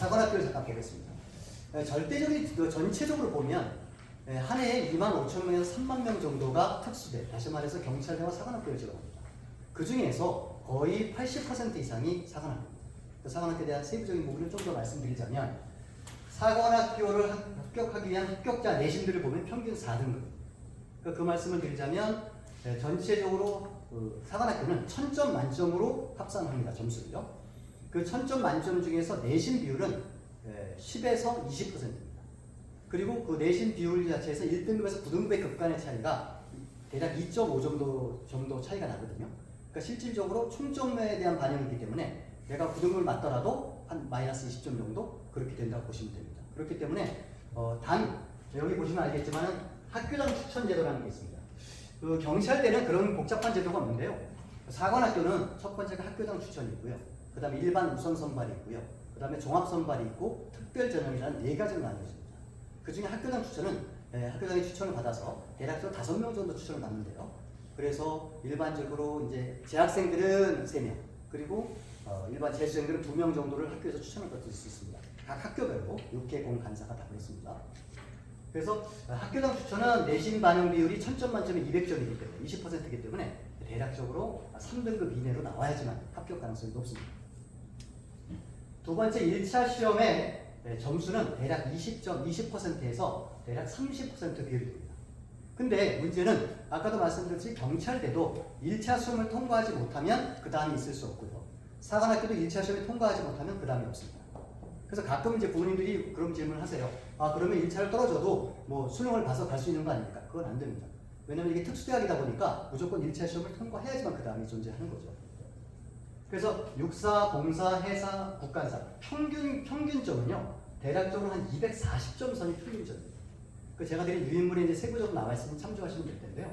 사관학교를 잠깐 보겠습니다. 에, 절대적인 그 전체적으로 보면 에, 한 해에 2만 5천 명에서 3만 명 정도가 특수대, 다시 말해서 경찰대와 사관학교를 지원합니다. 그 중에서 거의 80% 이상이 사관학교입니다. 그 사관학교에 대한 세부적인 부분을 좀 더 말씀드리자면 사관학교를 합- 합격하기 위한 합격자 내신들을 보면 평균 4등급. 그, 그 말씀을 드리자면 에, 전체적으로 그 사관학교는 1000점 만점으로 합산합니다. 점수를요. 그 1000점 만점 중에서 내신 비율은 에, 10에서 20%입니다. 그리고 그 내신 비율 자체에서 1등급에서 9등급의 급간의 차이가 대략 2.5 정도 정도 차이가 나거든요. 그러니까 실질적으로 총점에 대한 반영이 있기 때문에 내가 9등급을 맞더라도 한 마이너스 20점 정도 그렇게 된다고 보시면 됩니다. 그렇기 때문에 어, 단 여기 보시면 알겠지만 학교장 추천 제도라는 게 있습니다. 그 경찰대는 그런 복잡한 제도가 없는데요. 사관학교는 첫 번째가 학교장 추천이 있고요. 그 다음에 일반 우선 선발이 있고요. 그 다음에 종합 선발이 있고 특별 전형이라는 네 가지로 나뉘어집니다. 그 중에 학교장 추천은 예, 학교장의 추천을 받아서 대략적으로 다섯 명 정도 추천을 받는데요. 그래서 일반적으로 이제 재학생들은 세 명, 그리고 어, 일반 재수생들은 두 명 정도를 학교에서 추천을 받을 수 있습니다. 각 학교별로 육해공 간사가 다 그렇습니다. 그래서 어, 학교장 추천은 내신 반영 비율이 1000점 만점에 200점이기 때문에 20%이기 때문에 대략적으로 3등급 이내로 나와야지만 합격 가능성이 높습니다. 두 번째 1차 시험의 네, 점수는 대략 20점, 20%에서 대략 30% 비율이 됩니다. 근데 문제는 아까도 말씀드렸듯이 경찰대도 1차 시험을 통과하지 못하면 그 다음이 있을 수 없고요. 사관학교도 1차 시험을 통과하지 못하면 그 다음이 없습니다. 그래서 가끔 이제 부모님들이 그런 질문을 하세요. 아, 그러면 1차를 떨어져도 뭐 수능을 봐서 갈 수 있는 거 아닙니까? 그건 안 됩니다. 왜냐면 이게 특수대학이다 보니까 무조건 1차 시험을 통과해야지만 그 다음이 존재하는 거죠. 그래서 육사, 공사, 해사, 국간사 평균 평균점은요 대략적으로 한 240점 선이 평균점입니다. 그 제가 드린 유인물에 이제 세부적으로 나와 있으면 참조하시면 될 텐데요.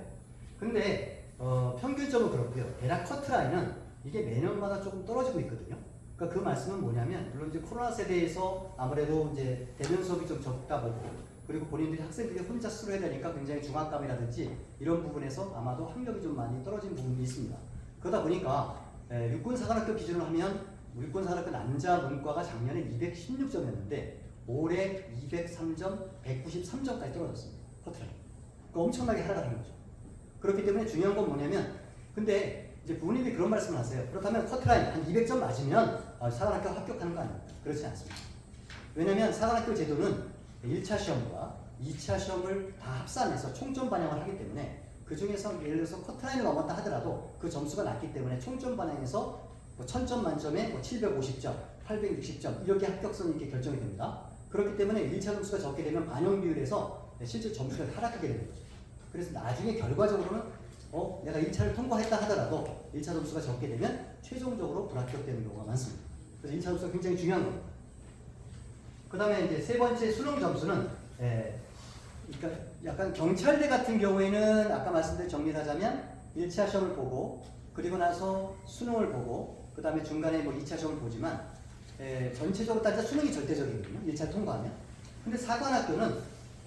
근데 어, 평균점은 그렇고요. 대략 커트라인은 이게 매년마다 조금 떨어지고 있거든요. 그러니까 그 말씀은 뭐냐면 물론 이제 코로나 세대에서 아무래도 이제 대면 수업이 좀 적다 보고 그리고 본인들이 학생들이 혼자 스스로 해야 되니까 굉장히 중압감이라든지 이런 부분에서 아마도 학력이 좀 많이 떨어진 부분이 있습니다. 그러다 보니까 에, 육군사관학교 기준으로 하면 육군사관학교 남자 문과가 작년에 216점이었는데 올해 203점, 193점까지 떨어졌습니다. 커트라인. 그 엄청나게 하락하는 거죠. 그렇기 때문에 중요한 건 뭐냐면 근데 이제 부모님이 그런 말씀을 하세요. 그렇다면 커트라인 한 200점 맞으면 어, 사관학교 합격하는 거 아닙니까? 그렇지 않습니다. 왜냐하면 사관학교 제도는 1차 시험과 2차 시험을 다 합산해서 총점 반영을 하기 때문에 그 중에서 예를 들어서 커트라인을 넘었다 하더라도 그 점수가 낮기 때문에 총점 반영해서 뭐 1000점 만점에 뭐 750점, 860점 이렇게 합격선이 이렇게 결정이 됩니다. 그렇기 때문에 1차 점수가 적게 되면 반영 비율에서 실제 점수가 하락하게 되는 거죠. 그래서 나중에 결과적으로는 어, 내가 1차를 통과했다 하더라도 1차 점수가 적게 되면 최종적으로 불합격되는 경우가 많습니다. 그래서 1차 점수가 굉장히 중요한 겁니다. 그 다음에 이제 세 번째 수능 점수는 에, 그러니까 약간 경찰대 같은 경우에는 아까 말씀드린 정리를 하자면 1차 시험을 보고 그리고 나서 수능을 보고 그 다음에 중간에 뭐 2차 시험을 보지만 에, 전체적으로 따지자 수능이 절대적이거든요. 1차 통과하면. 근데 사관학교는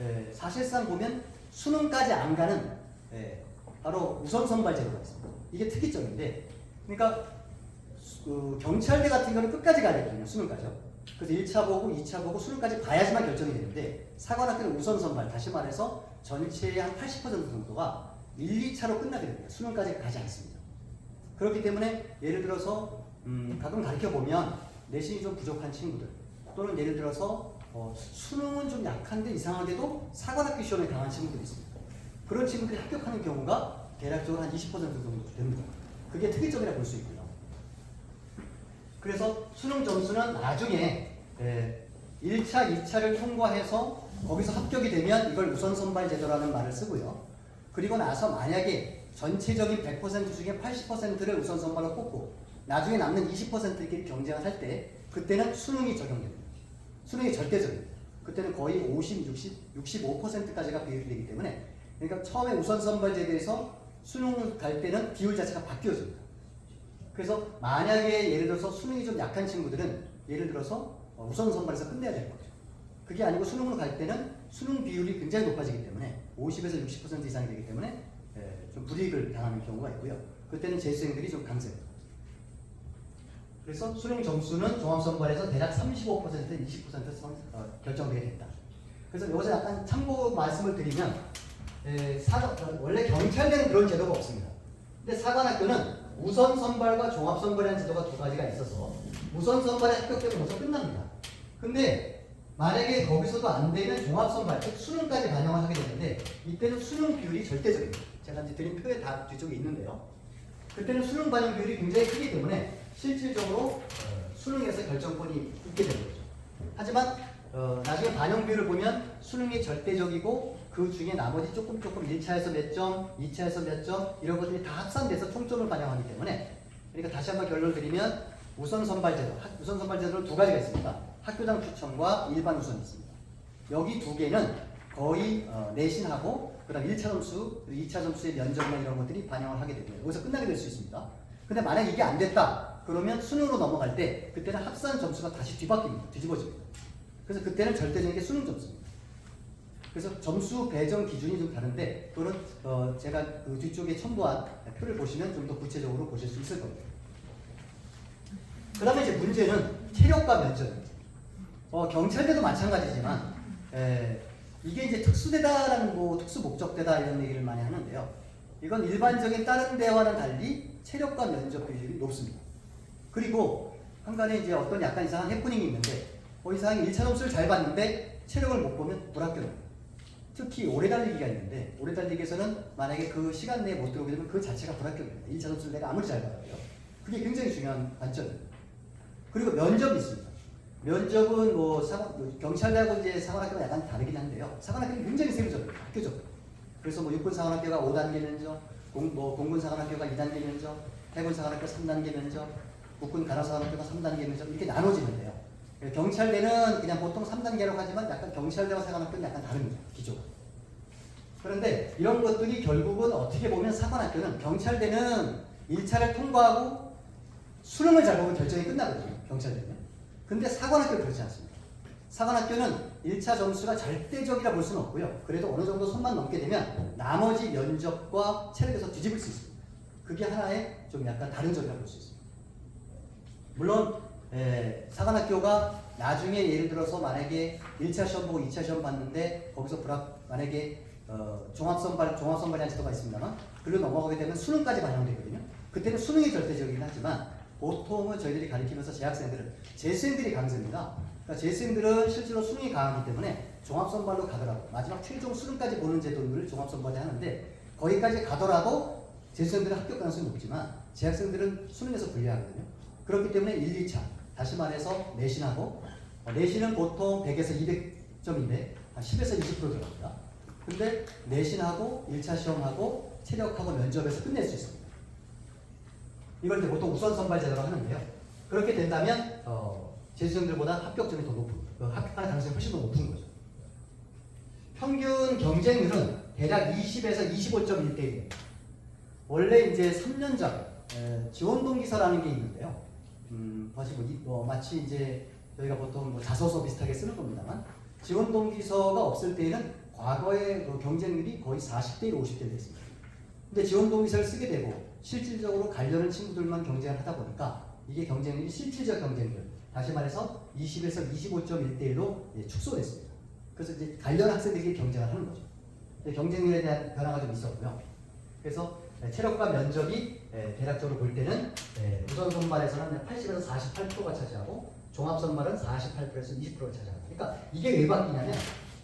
에, 사실상 보면 수능까지 안 가는 에, 바로 우선 선발 제도가 있습니다. 이게 특이점인데 그러니까 수- 그 경찰대 같은 경우는 끝까지 가야 되거든요. 수능까지요. 그래서 1차 보고 2차 보고 수능까지 봐야지만 결정이 되는데 사관학교는 우선 선발 다시 말해서 전체의 한 80% 정도가 1, 2차로 끝나게 됩니다. 수능까지 가지 않습니다. 그렇기 때문에 예를 들어서 음, 가끔 가르쳐 보면 내신이 좀 부족한 친구들 또는 예를 들어서 어, 수능은 좀 약한데 이상하게도 사관학교 시험에 강한 친구들이 있습니다. 그런 친구들이 합격하는 경우가 대략적으로 한 20% 정도 됩니다. 그게 특이점이라 볼 수 있고요. 그래서 수능 점수는 나중에 에, 1차, 2차를 통과해서 거기서 합격이 되면 이걸 우선 선발 제도라는 말을 쓰고요. 그리고 나서 만약에 전체적인 100% 중에 80%를 우선 선발로 뽑고 나중에 남는 20%끼리 경쟁을 할 때 그때는 수능이 적용됩니다. 수능이 절대적입니다. 그때는 거의 50, 60, 65%까지가 비율이 되기 때문에 그러니까 처음에 우선 선발 제도에서 수능 갈 때는 비율 자체가 바뀌어집니다. 그래서 만약에 예를 들어서 수능이 좀 약한 친구들은 예를 들어서 어, 우선 선발에서 끝내야 되는 거죠. 그게 아니고 수능으로 갈 때는 수능 비율이 굉장히 높아지기 때문에 50에서 60% 이상이 되기 때문에 예, 좀 불이익을 당하는 경우가 있고요. 그때는 재수생들이 좀 강세입니다. 그래서 수능 점수는 종합선발에서 대략 35% 20% 선, 어, 결정되게 된다. 그래서 여기서 약간 참고 말씀을 드리면 에, 사, 원래 경찰대는 그런 제도가 없습니다. 근데 사관학교는 우선 선발과 종합 선발이라는 제도가 두 가지가 있어서 우선 선발에 합격되면 벌써 끝납니다. 근데 만약에 거기서도 안 되면 종합 선발, 즉 수능까지 반영을 하게 되는데 이때는 수능 비율이 절대적입니다. 제가 이제 드린 표에 다 뒤쪽에 있는데요. 그때는 수능 반영 비율이 굉장히 크기 때문에 실질적으로 어, 수능에서 결정권이 있게 되는 거죠. 하지만 어, 나중에 반영 비율을 보면 수능이 절대적이고 그 중에 나머지 조금 조금 1차에서 몇 점, 2차에서 몇 점 이런 것들이 다 합산돼서 총점을 반영하기 때문에 그러니까 다시 한번 결론을 드리면 우선 선발제도, 학- 우선 선발제도는 두 가지가 있습니다. 학교장 추천과 일반 우선이 있습니다. 여기 두 개는 거의 어, 내신하고 그다음 1차 점수, 그리고 2차 점수의 면접이나 이런 것들이 반영을 하게 됩니다. 여기서 끝나게 될 수 있습니다. 근데 만약 이게 안 됐다 그러면 수능으로 넘어갈 때 그때는 합산 점수가 다시 뒤바뀝니다. 뒤집어집니다. 그래서 그때는 절대적인 게 수능 점수입니다. 그래서 점수 배정 기준이 좀 다른데 또는 어, 제가 그 뒤쪽에 첨부한 표를 보시면 좀 더 구체적으로 보실 수 있을 겁니다. 그 다음에 이제 문제는 체력과 면접입니다. 어, 경찰대도 마찬가지지만 에, 이게 이제 특수대다라는 뭐 특수 목적대다 이런 얘기를 많이 하는데요. 이건 일반적인 다른 대와는 달리 체력과 면접 비율이 높습니다. 그리고 한간에 이제 어떤 약간 이상한 해프닝이 있는데 어, 이 사람이 1차 점수를 잘 봤는데 체력을 못 보면 불합격입니다. 특히 오래 달리기가 있는데 오래 달리기에서는 만약에 그 시간 내에 못 들어오게 되면 그 자체가 불합격입니다. 1차 점수를 내가 아무리 잘 받아요. 그게 굉장히 중요한 관점입니다. 그리고 면접이 있습니다. 면접은 뭐 사관, 뭐 경찰대하고 이제 사관학교가 약간 다르긴 한데요. 사관학교는 굉장히 세부적입니다. 학교적. 그래서 뭐 육군 사관학교가 5단계 면접, 공, 뭐 공군 사관학교가 2단계 면접, 해군 사관학교 3단계 면접, 국군 간호 사관학교가 3단계 면접 이렇게 나눠지는데요. 경찰대는 그냥 보통 3단계라고 하지만 약간 경찰대와 사관학교는 약간 다릅니다. 기조가. 그런데 이런 것들이 결국은 어떻게 보면 사관학교는 경찰대는 1차를 통과하고 수능을 잘 보면 결정이 끝나거든요. 경찰대는. 근데 사관학교는 그렇지 않습니다. 사관학교는 1차 점수가 절대적이라 볼 수는 없고요. 그래도 어느 정도 손만 넘게 되면 나머지 면접과 체력에서 뒤집을 수 있습니다. 그게 하나의 좀 약간 다른 점이라 볼수 있습니다. 물론 에, 사관학교가 나중에 예를 들어서 만약에 1차 시험 보고 2차 시험 봤는데 거기서 불합 만약에 어, 종합선발 종합선발이라는 제도가 있습니다만 그리고 넘어가게 되면 수능까지 반영되거든요. 그때는 수능이 절대적이긴 하지만 보통은 저희들이 가리키면서 재학생들은 재수생들이 강세입니다. 그러니까 재수생들은 실제로 수능이 강하기 때문에 종합선발로 가더라도 마지막 최종 수능까지 보는 제도를 종합선발에 하는데 거기까지 가더라도 재수생들은 합격 가능성이 높지만 재학생들은 수능에서 불리하거든요. 그렇기 때문에 1, 2차 다시 말해서 내신하고 어, 내신은 보통 100에서 200점인데 한 10에서 20% 들어갑니다. 근데 내신하고 1차 시험하고 체력하고 면접에서 끝낼 수 있습니다. 이걸 이제 보통 우선 선발 제도로 하는데요. 그렇게 된다면 어, 재수생들보다 합격점이 더 높은, 어, 합격할 가능성이 훨씬 더 높은 거죠. 평균 경쟁률은 대략 20에서 25.1대1입니다. 원래 이제 3년 전 에, 지원 동기서라는 게 있는데요. 음, 다시 뭐, 이- 뭐 마치 이제 저희가 보통 뭐 자소서 비슷하게 쓰는 겁니다만 지원 동기서가 없을 때에는 과거의 그 경쟁률이 거의 40대 1, 50대 됐습니다. 근데 지원 동기서를 쓰게 되고 실질적으로 가려는 친구들만 경쟁을 하다 보니까 이게 경쟁률이 실질적 경쟁률 다시 말해서 20에서 25.1대 1로 축소됐습니다. 그래서 이제 관련 학생들이 경쟁을 하는 거죠. 경쟁률에 대한 변화가 좀 있었고요. 그래서 네, 체력과 면접이 예, 대략적으로 볼 때는 예, 우선 선발에서는 80에서 48%가 차지하고 종합 선발은 48%에서 20%를 차지합니다. 그러니까 이게 왜 바뀌냐면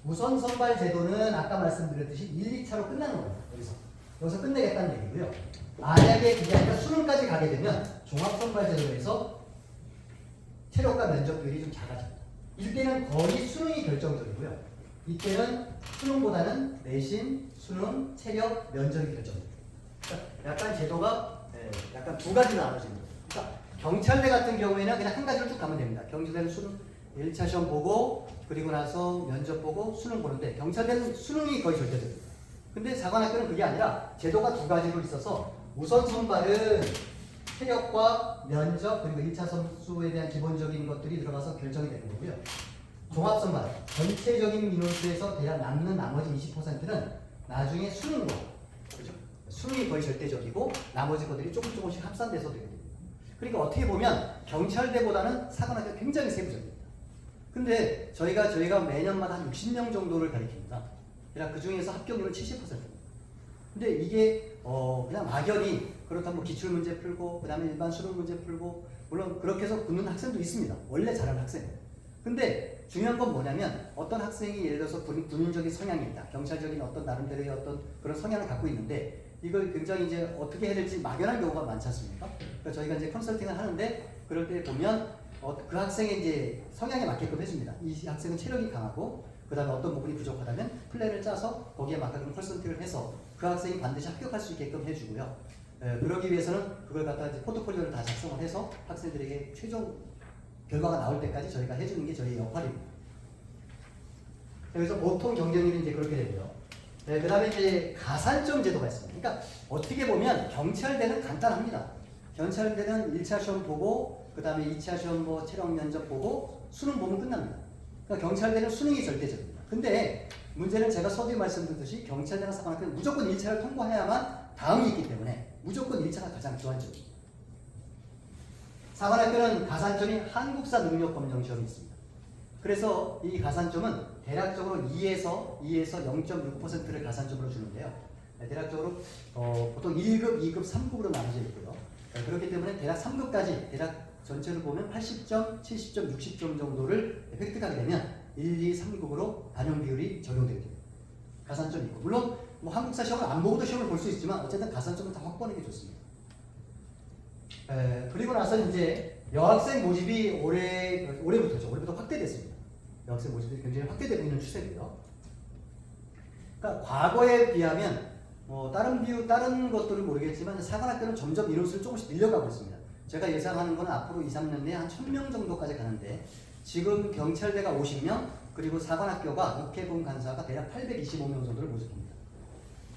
우선 선발 제도는 아까 말씀드렸듯이 1, 2차로 끝나는 거예요. 여기서 여기서 끝내겠다는 얘기고요. 만약에 그게 아니라 수능까지 가게 되면 종합 선발 제도에서 체력과 면접 비율이 좀 작아집니다. 이때는 거의 수능이 결정적이고요. 이때는 수능보다는 내신, 수능, 체력, 면접이 결정됩니다. 그러니까 약간 제도가 예, 약간 두 가지로 나눠집니다. 그러니까 경찰대 같은 경우에는 그냥 한 가지로 쭉 가면 됩니다. 경찰대는 수능 1차 시험 보고 그리고 나서 면접 보고 수능 보는데 경찰대는 수능이 거의 절대적입니다. 근데 사관학교는 그게 아니라 제도가 두 가지로 있어서 우선 선발은 체력과 면접 그리고 1차 선수에 대한 기본적인 것들이 들어가서 결정이 되는 거고요. 종합 선발 전체적인 민원수에서 대략 남는 나머지 20%는 나중에 수능으로 그죠? 수능이 거의 절대적이고 나머지 것들이 조금 조금씩 합산돼서 되게 됩니다. 그러니까 어떻게 보면 경찰대보다는 사관학교가 굉장히 세부적입니다. 근데 저희가 저희가 매년마다 한 60명 정도를 가리킵니다. 그 중에서 합격률은 70%입니다. 근데 이게 어 그냥 막연히 그렇다면 뭐 기출 문제 풀고 그다음에 일반 수능 문제 풀고 물론 그렇게 해서 붙는 학생도 있습니다. 원래 잘하는 학생. 근데 중요한 건 뭐냐면 어떤 학생이 예를 들어서 군, 군인적인 성향이 있다. 경찰적인 어떤 나름대로의 어떤 그런 성향을 갖고 있는데 이걸 굉장히 이제 어떻게 해야 될지 막연한 경우가 많지 않습니까? 그러니까 저희가 이제 컨설팅을 하는데 그럴 때 보면 어, 그 학생의 이제 성향에 맞게끔 해줍니다. 이 학생은 체력이 강하고 그 다음에 어떤 부분이 부족하다면 플랜을 짜서 거기에 맞게끔 컨설팅을 해서 그 학생이 반드시 합격할 수 있게끔 해주고요. 에, 그러기 위해서는 그걸 갖다 이제 포트폴리오를 다 작성을 해서 학생들에게 최종 결과가 나올 때까지 저희가 해주는 게 저희 역할입니다. 그래서 보통 경쟁률이 이제 그렇게 되고요. 네, 그 다음에 이제 가산점 제도가 있습니다. 그러니까 어떻게 보면 경찰대는 간단합니다. 경찰대는 1차 시험 보고, 그 다음에 2차 시험 뭐 체력 면접 보고, 수능 보면 끝납니다. 그러니까 경찰대는 수능이 절대적입니다. 근데 문제는 제가 서두에 말씀드렸듯이 경찰대나 사관학교는 무조건 1차를 통과해야만 다음이 있기 때문에 무조건 1차가 가장 주안점입니다. 사관학교는 가산점이 한국사 능력 검정 시험이 있습니다. 그래서 이 가산점은 대략적으로 2에서 2에서 0.6%를 가산점으로 주는데요. 네, 대략적으로 어, 보통 1급, 2급, 3급으로 나눠져 있고요. 네, 그렇기 때문에 대략 3급까지 대략 전체로 보면 80점, 70점, 60점 정도를 획득하게 되면 1, 2, 3급으로 반영 비율이 적용되게 됩니다. 가산점이 있고 물론 뭐 한국사 시험을 안 보고도 시험을 볼 수 있지만 어쨌든 가산점은 다 확보하는 게 좋습니다. 에, 그리고 나서 이제 여학생 모집이 올해 올해부터죠. 올해부터 확대됐습니다. 여학생 모집이 굉장히 확대되고 있는 추세고요. 그러니까 과거에 비하면 뭐 다른 비유 다른 것들은 모르겠지만 사관학교는 점점 인원수를 조금씩 늘려가고 있습니다. 제가 예상하는 건 앞으로 2, 3년 내에 한 1000명 정도까지 가는데 지금 경찰대가 50명 그리고 사관학교가 육해군 간사가 대략 825명 정도를 모집합니다.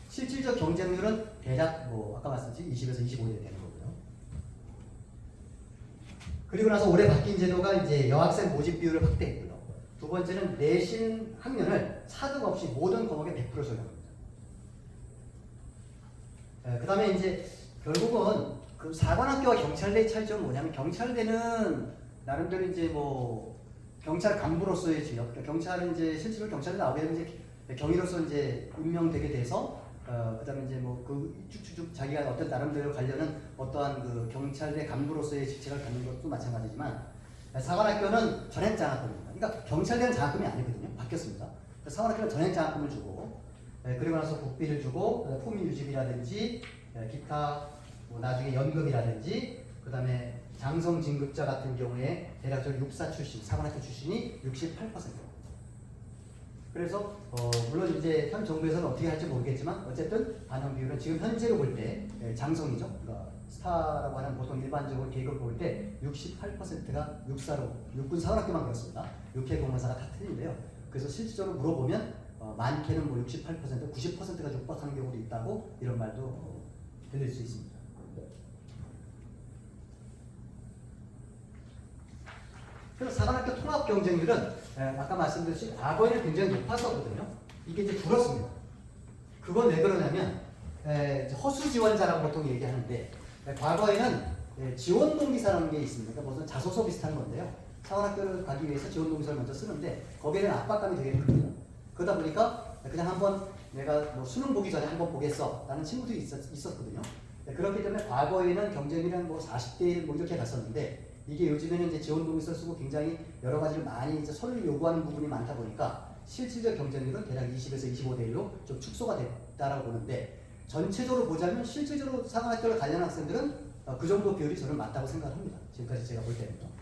실질적 경쟁률은 대략 뭐 아까 말씀드린 20에서 25대 되는 거고요. 그리고 나서 올해 바뀐 제도가 이제 여학생 모집 비율을 확대했고요. 두 번째는 내신 학년을 사득 없이 모든 과목에 100% 적용합니다. 그 다음에 이제 결국은 그 사관학교와 경찰대의 차이점은 뭐냐면 경찰대는 나름대로 이제 뭐 경찰 간부로서의 지역, 그러니까 경찰은 이제 실제로 경찰에 나오게 되면 이제 경위로서 이제 임명되게 돼서 어, 그다음에 이제 뭐 그 쭉쭉쭉 자기가 어떤 나름대로 관련한 어떠한 그 경찰대 간부로서의 직책을 갖는 것도 마찬가지지만 사관학교는 전액 장학금입니다. 그러니까 경찰대는 장학금이 아니거든요. 바뀌었습니다. 그래서 사관학교는 전액 장학금을 주고 예, 그리고 나서 복비를 주고 포민 유지비라든지 예, 기타 뭐 나중에 연금이라든지 그 다음에 장성 진급자 같은 경우에 대략적으로 육사 출신, 사관학교 출신이 68%. 그래서 어, 물론 이제 현 정부에서는 어떻게 할지 모르겠지만 어쨌든 반영 비율은 지금 현재로 볼 때 장성이죠. 그러니까 스타라고 하는 보통 일반적으로 계급을 볼 때 68%가 육사로 육군 사관학교만 그렇습니다. 육해 공무사가 다 틀린데요. 그래서 실질적으로 물어보면 어, 많게는 뭐 68%, 90%가 육박하는 경우도 있다고 이런 말도 어, 들릴 수 있습니다. 그래서 사관학교 통합 경쟁률은 에, 아까 말씀드렸듯이 과거에는 굉장히 높았었거든요. 이게 이제 줄었습니다. 그건 왜 그러냐면 에, 이제 허수 지원자라고 보통 얘기하는데 에, 과거에는 에, 지원 동기사라는 게 있습니다. 그러니까 무슨 자소서 비슷한 건데요. 사관학교를 가기 위해서 지원 동기서를 먼저 쓰는데 거기에는 압박감이 되게 크거든요. 그러다 보니까 그냥 한번 내가 뭐 수능 보기 전에 한번 보겠어 라는 친구들이 있었, 있었거든요. 네, 그렇기 때문에 과거에는 경쟁률은 뭐 40대 1 뭐 이렇게 갔었는데 이게 요즘에는 이제 지원 동의서 쓰고 굉장히 여러 가지를 많이 이제 서류를 요구하는 부분이 많다 보니까 실질적 경쟁률은 대략 20에서 25대 1로 좀 축소가 됐다라고 보는데 전체적으로 보자면 실질적으로 사관학교를 관련 학생들은 어, 그 정도 비율이 저는 맞다고 생각합니다. 지금까지 제가 볼 때는요.